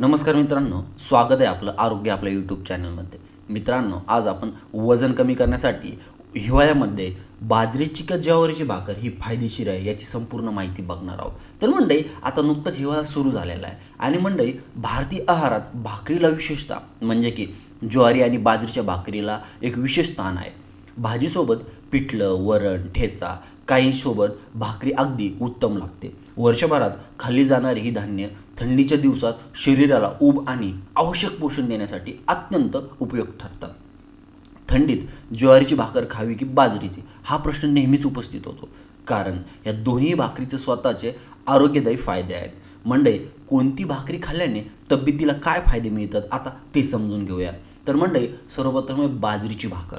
नमस्कार मित्रांनो स्वागत आहे आपलं आरोग्य आपल्या यूट्यूब चॅनलमध्ये मित्रांनो आज आपण वजन कमी करण्यासाठी हिवाळ्यामध्ये बाजरीची का ज्वारीची भाकर ही फायदेशीर आहे याची संपूर्ण माहिती बघणार आहोत. तर मंडई आता नुकतंच हिवाळा सुरू झालेला आहे. आणि मंडई भारतीय आहारात भाकरीला विशेषतः म्हणजे की ज्वारी आणि बाजरीच्या भाकरीला एक विशेष स्थान आहे. भाजीसोबत पिठलं वरण ठेचा काहींसोबत भाकरी अगदी उत्तम लागते. वर्षभरात खाल्ली जाणारी ही धान्य थंडीच्या दिवसात शरीराला ऊब आणि आवश्यक पोषण देण्यासाठी अत्यंत उपयुक्त ठरतात. थंडीत ज्वारीची भाकर खावी की बाजरीची हा प्रश्न नेहमीच उपस्थित होतो. कारण या दोन्ही भाकरीचे स्वतःचे आरोग्यदायी फायदे आहेत. मंडई कोणती भाकरी खाल्ल्याने तब्येतीला काय फायदे मिळतात आता ते समजून घेऊया. तर मंडई सर्वप्रथम बाजरीची भाकर.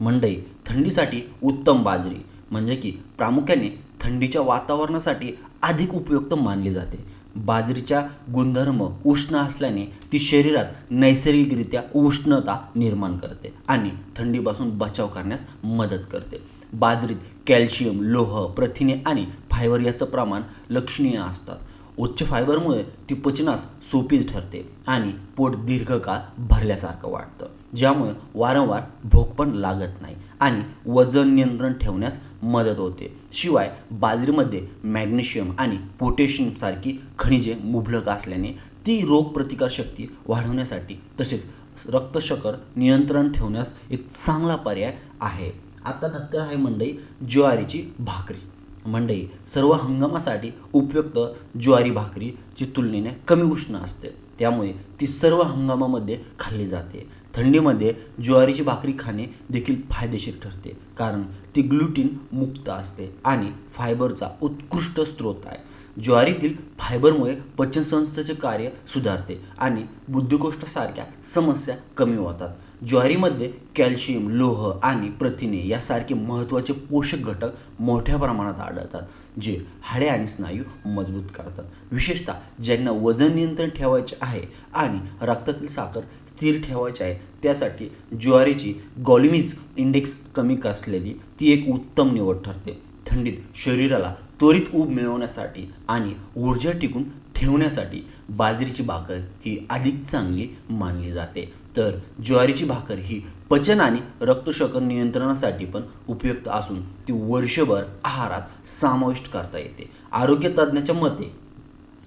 मंडई थंडीसाठी उत्तम बाजरी. म्हणजे की प्रामुख्याने थंडीच्या वातावरणासाठी अधिक उपयुक्त मानली जाते. बाजरीच्या गुणधर्म उष्ण असल्याने ती शरीरात नैसर्गिकरित्या उष्णता निर्माण करते आणि थंडीपासून बचाव करण्यास मदत करते. बाजरीत कॅल्शियम लोह प्रथिने आणि फायबर याचं प्रमाण लक्षणीय असतात. उच्च फायबरमुळे ती पचनास सोपी ठरते आणि पोट दीर्घकाळ भरल्यासारखं वाटतं. ज्यामुळे वारंवार भूक पण लागत नाही आणि वजन नियंत्रण ठेवण्यास मदत होते. शिवाय बाजरीमध्ये मॅग्नेशियम आणि पोटॅशियमसारखी खनिजे मुबलक असल्याने ती रोगप्रतिकारशक्ती वाढवण्यासाठी तसेच रक्तशकर नियंत्रण ठेवण्यास एक चांगला पर्याय आहे. आता नंतर आहे मंडई ज्वारीची भाकरी. मंडई सर्व हंगामासाठी उपयुक्त ज्वारी भाकरीची तुलनेने कमी उष्ण असते. त्यामुळे ती सर्व हंगामामध्ये खाल्ली जाते. थंडीमध्ये ज्वारीची भाकरी खाणे देखील फायदेशीर ठरते. कारण ती ग्लुटीन मुक्त असते आणि फायबरचा उत्कृष्ट स्रोत आहे. ज्वारीतील फायबरमुळे पचनसंस्थेचे कार्य सुधारते आणि बुद्धकोष्ठासारख्या समस्या कमी होतात. ज्वारीमध्ये कॅल्शियम लोह आणि प्रथिने यासारखे महत्त्वाचे पोषक घटक मोठ्या प्रमाणात आढळतात जे हाडे आणि स्नायू मजबूत करतात. विशेषतः ज्यांना वजन नियंत्रण ठेवायचे आहे आणि रक्तातील साखर स्थिर ठेवायची आहे त्यासाठी ज्वारीची गॉलिमीज इंडेक्स कमी असलेली ती एक उत्तम निवड ठरते. थंडीत शरीराला त्वरित ऊब मिळवण्यासाठी आणि ऊर्जा टिकून ठेवण्यासाठी बाजरीची भाकर ही अधिक चांगली मानली जाते. तर ज्वारीची भाकर ही पचन आणि रक्तशकर नियंत्रणासाठी पण उपयुक्त असून ती वर्षभर आहारात समाविष्ट करता येते. आरोग्य तज्ज्ञाच्या मते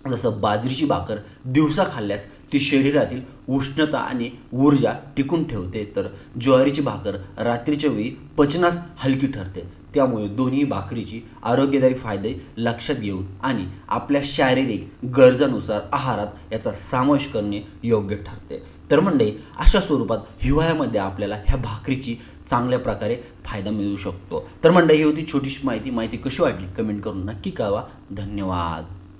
जसं बाजरीची भाकर दिवसा खाल्ल्यास ती शरीरातील उष्णता आणि ऊर्जा टिकून ठेवते तर ज्वारीची भाकर रात्रीच्या वेळी पचनास हलकी ठरते. त्यामुळे दोन्ही भाकरीची आरोग्यदायी फायदे लक्षात घेऊन आणि आपल्या शारीरिक गरजानुसार आहारात याचा समावेश करणे योग्य ठरते. तर म्हणजे अशा स्वरूपात हिवाळ्यामध्ये आपल्याला ह्या भाकरीची चांगल्या प्रकारे फायदा मिळू शकतो. तर म्हणजे ही होती छोटीशी माहिती. माहिती कशी वाटली? कमेंट करून नक्की कळवा. धन्यवाद.